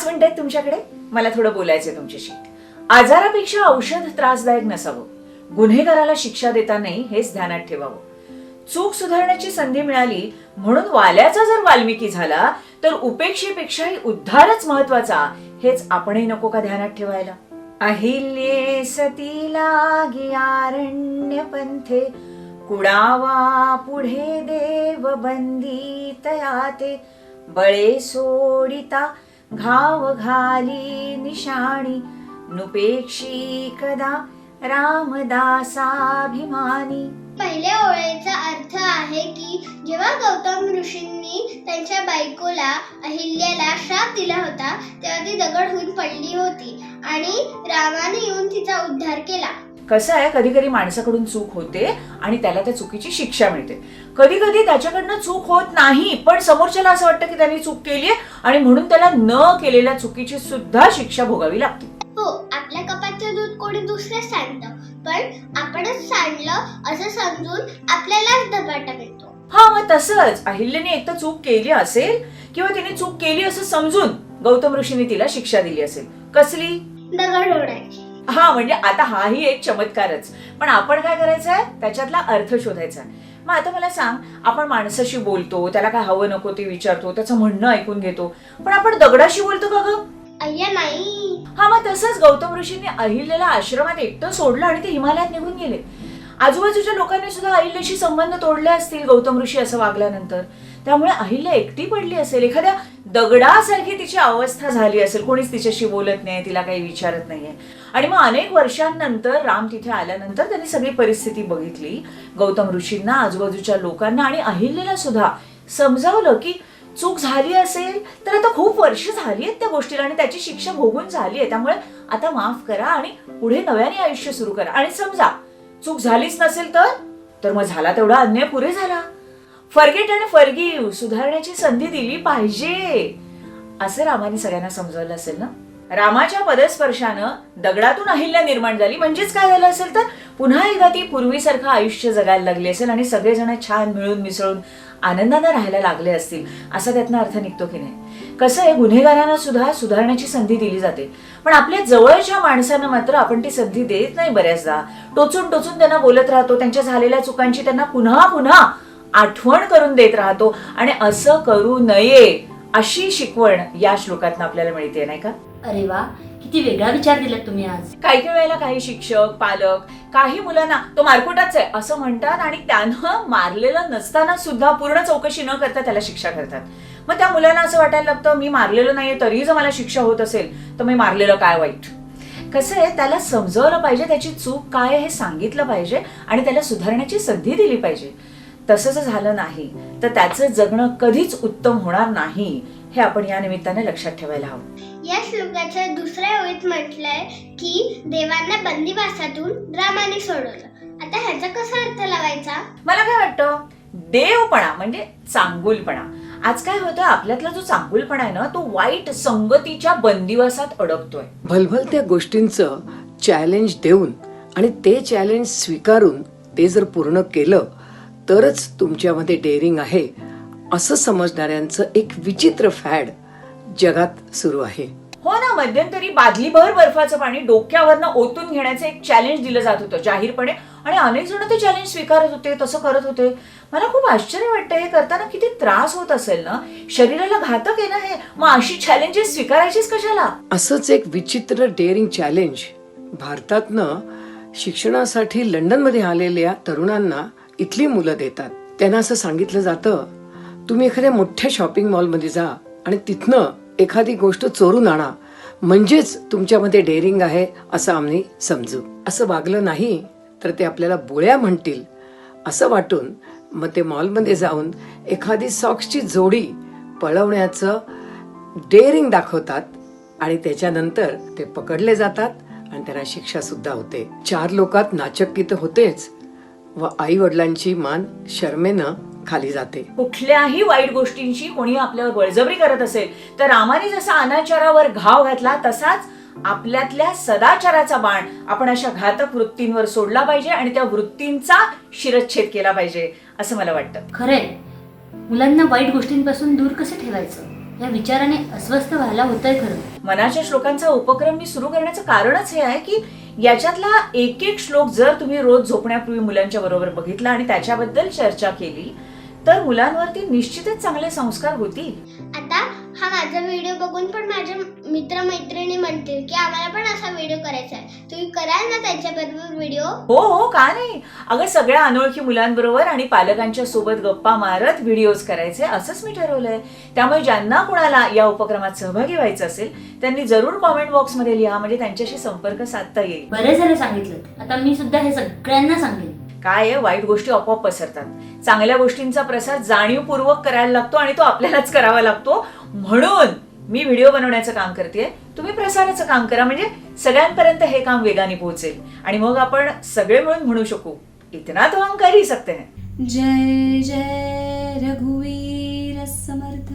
पाच मिनिटं आहेत तुमच्याकडे? मला थोडं बोलायचंय तुमच्याशी. आजारापेक्षा औषध त्रासदायक नसावं. गुन्हेगाराला शिक्षा देतानाही हेच ध्यानात ठेवावं. चूक सुधारण्याची संधी मिळाली म्हणून वाल्याचा जर वाल्मिकी झाला तर उपेक्षेपेक्षाही उद्धारच महत्त्वाचा हेच आपणही नको का ध्यानात ठेवायला? अहिल्ये सती लागी आरण्य पंथे कुडावा पुढे देव बंदी तयाते बळे सोडिता घाव घाली निशाणी नुपेक्षी कदा रामदासाभिमानी. पहिल्या ओळीचा अर्थ आहे की जेव्हा गौतम ऋषींनी त्यांच्या बायकोला अहिल्याला श्राप दिला होता तेव्हा ती दगड होऊन पडली होती आणि रामाने येऊन तिचा उद्धार केला. कसं आहे कधी कधी माणसाकडून चूक होते आणि त्याला त्या चुकीची शिक्षा मिळते. कधी कधी त्याच्याकडनं चूक होत नाही पण समोरच्याला असं वाटतं की त्यांनी चूक केली आणि म्हणून त्याला न केलेल्या चुकीची सुद्धा शिक्षा भोगावी लागते. हो आपल्या कपातचं दूध कोणी दुसरं सांडतं पण आपणच सांडलं असं समजून आपल्यालाच दबाटा मिळतो. हा मग तसंच अहिल्याने एक तर चूक केली असेल किंवा तिने चूक केली असं समजून गौतम ऋषीने तिला शिक्षा दिली असेल. कसली? दगड होण्याची हा म्हणजे आता हाही एक चमत्कारच. पण आपण काय करायचं आहे त्याच्यातला अर्थ शोधायचा. मग आता मला सांग आपण माणसाशी बोलतो त्याला काय हवं नको ते विचारतो त्याचं म्हणणं ऐकून घेतो. पण आपण दगडाशी बोलतो का ग? अय्या नाही. हा मग तसंच गौतम ऋषींनी अहिल्याला आश्रमात एकटं सोडलं आणि ते हिमालयात निघून गेले. आजूबाजूच्या लोकांनी सुद्धा अहिल्याशी संबंध तोडले असतील गौतम ऋषी असं वागल्यानंतर. त्यामुळे अहिल्या एकटी पडली असेल एखाद्या दगडासारखी तिची अवस्था झाली असेल कोणीच तिच्याशी बोलत नाही तिला काही विचारत नाहीये. आणि मग अनेक वर्षांनंतर राम तिथे आल्यानंतर त्यांनी सगळी परिस्थिती बघितली. गौतम ऋषींना आजूबाजूच्या लोकांना आणि अहिल्याला सुद्धा. समजावलं की चूक झाली असेल तर आता खूप वर्ष झाली आहेत त्या गोष्टीला आणि त्याची शिक्षा भोगून झाली आहे. त्यामुळे आता माफ करा आणि पुढे नव्याने आयुष्य सुरू करा. आणि समजा चूक झालीच नसेल तर तर मग झाला तेवढा अन्याय पुरे झाला. फरगेट आणि फरगीव सुधारण्याची संधी दिली पाहिजे. असं रामाने सगळ्यांना समजावलं असेल ना? रामाच्या पदस्पर्शानं दगडातून अहिल्या निर्माण झाली. म्हणजेच काय झालं असेल तर पुन्हा एकदा ती पूर्वीसारखं आयुष्य जगायला लागली असेल आणि सगळेजण छान मिळून मिसळून आनंदानं राहायला लागले असतील असा त्यातनं अर्थ निघतो की नाही? कसं आहे गुन्हेगारांना सुद्धा सुधारण्याची संधी दिली जाते. पण आपल्या जवळच्या माणसांना मात्र आपण ती संधी देत नाही बऱ्याचदा. टोचून टोचून त्यांना बोलत राहतो त्यांच्या झालेल्या चुकांची त्यांना पुन्हा पुन्हा आठवण करून देत राहतो. आणि असं करू नये अशी शिकवण या श्लोकातनं आपल्याला मिळते नाही का? अरे वा किती वेगळा विचार दिलात तुम्ही आज. काही काही वेळेला काही शिक्षक पालक काही मुलांना तो मारकुटाच आहे असं म्हणतात आणि त्यानं मारलेलं नसताना सुद्धा पूर्ण चौकशी न करता त्याला शिक्षा करतात. मग त्या मुलांना असं वाटायला लागतं मी मारलेलं नाहीये तरीही जर मला शिक्षा होत असेल तर मी मारलेलं काय वाईट? कसं आहे त्याला समजवलं पाहिजे त्याची चूक काय हे सांगितलं पाहिजे आणि त्याला सुधारण्याची संधी दिली पाहिजे. तसं जर झालं नाही तर त्याचं जगणं कधीच उत्तम होणार नाही हे आपण या निमित्ताने लक्षात ठेवायला हवं. या श्लोकाच्या दुसऱ्या ओळीत म्हटलंय की देवांना बंदिवासातून रामाने सोडवलं. आता ह्याचा कसा अर्थ लावायचा? मला काय वाटतं? देवपणा म्हणजे चांगुलपणा. आज काय होतं आपल्यातला जो चांगुलपणा आहे ना तो वाईट संगतीच्या बंदिवासात अडकतोय. भलभलत्या गोष्टींचं चॅलेंज देऊन आणि ते चॅलेंज स्वीकारून ते जर पूर्ण केलं तरच तुमच्यामध्ये डेअरिंग आहे असं समजणाऱ्यांचं एक विचित्र फॅड जगात सुरू आहे. मध्यंतरी बादलीभर बर्फाचं पाणी डोक्यावरनं ओतून घेण्याचं एक चॅलेंज दिलं जात होतं जाहीरपणे. आणि अनेक जण ते चॅलेंज स्वीकारत होते तसं करत होते. मला खूप आश्चर्य वाटतं हे करताना किती त्रास होत असेल ना? शरीराला घातक आहे ना हे? मग अशी चॅलेंजेस स्वीकारायचीच कशाला? असंच एक विचित्र डेअरिंग चॅलेंज भारतातनं शिक्षणासाठी लंडनमध्ये आलेल्या तरुणांना इथली मुलं देतात. त्यांना असं सांगितलं जातं तुम्ही एखाद्या मोठ्या शॉपिंग मॉलमध्ये जा आणि तिथनं एखादी गोष्ट चोरून आणा. म्हणजेच तुमच्यामध्ये डेअरिंग आहे असं आम्ही समजू. असं वागलं नाही तर ते आपल्याला बोळ्या म्हणतील असं वाटून मग ते मॉलमध्ये जाऊन एखादी सॉक्सची जोडी पळवण्याचं डेअरिंग दाखवतात आणि त्याच्यानंतर ते पकडले जातात आणि त्यांना शिक्षा सुद्धा होते. चार लोकात नाचक्की तर होतेच व आई वडिलांची मान शर्मेनं खाली जाते. कुठल्याही वाईट गोष्टींची कोणी आपल्यावर बळजबरी करत असेल तर रामाने जसा अनाचारावर घाव घातला तसाच आपल्यातल्या सदाचाराचा बाण आपण अशा घातक वृत्तींवर सोडला पाहिजे आणि त्या वृत्तींचा शिरच्छेद केला पाहिजे असं मला वाटतं. खरंय. मुलांना वाईट गोष्टींपासून दूर कसं ठेवायचं? या विचाराने अस्वस्थ व्हायला होतंय खरं. मनाच्या श्लोकांचा उपक्रम मी सुरू करण्याचं कारणच हे आहे की याच्यातला एक एक श्लोक जर तुम्ही रोज झोपण्यापूर्वी मुलांच्या बरोबर बघितला आणि त्याच्याबद्दल चर्चा केली तर मुलांवरती निश्चितच चांगले संस्कार होतील. आता हा माझा व्हिडिओ बघून पण माझ्या मित्र मैत्रिणी म्हणतील की आम्हाला पण असा व्हिडिओ करायचा आहे. तुम्ही कराल ना त्यांच्याबरोबर व्हिडिओ हो हो का नाही? अगं सगळ्या अनोळखी मुलांबरोबर आणि पालकांच्या सोबत गप्पा मारत व्हिडिओज करायचे असंच मी ठरवलंय. त्यामुळे ज्यांना कुणाला या उपक्रमात सहभागी व्हायचं असेल त्यांनी जरूर कॉमेंट बॉक्समध्ये लिहा म्हणजे त्यांच्याशी संपर्क साधता येईल. बरे झाले सांगितलं. आता मी सुद्धा हे सगळ्यांना सांगेन. काय आहे? वाईट गोष्टी आपोआप पसरतात. चांगल्या गोष्टींचा प्रसार जाणीवपूर्वक करायला लागतो आणि तो आपल्यालाच करावा लागतो. म्हणून मी व्हिडिओ बनवण्याचं काम करते तुम्ही प्रसाराचं काम करा. म्हणजे सगळ्यांपर्यंत हे काम वेगाने पोहोचेल. आणि मग आपण सगळे मिळून म्हणू शकू इतना तो हम कर ही सकते हैं जय जय रघुवीर समर्थ.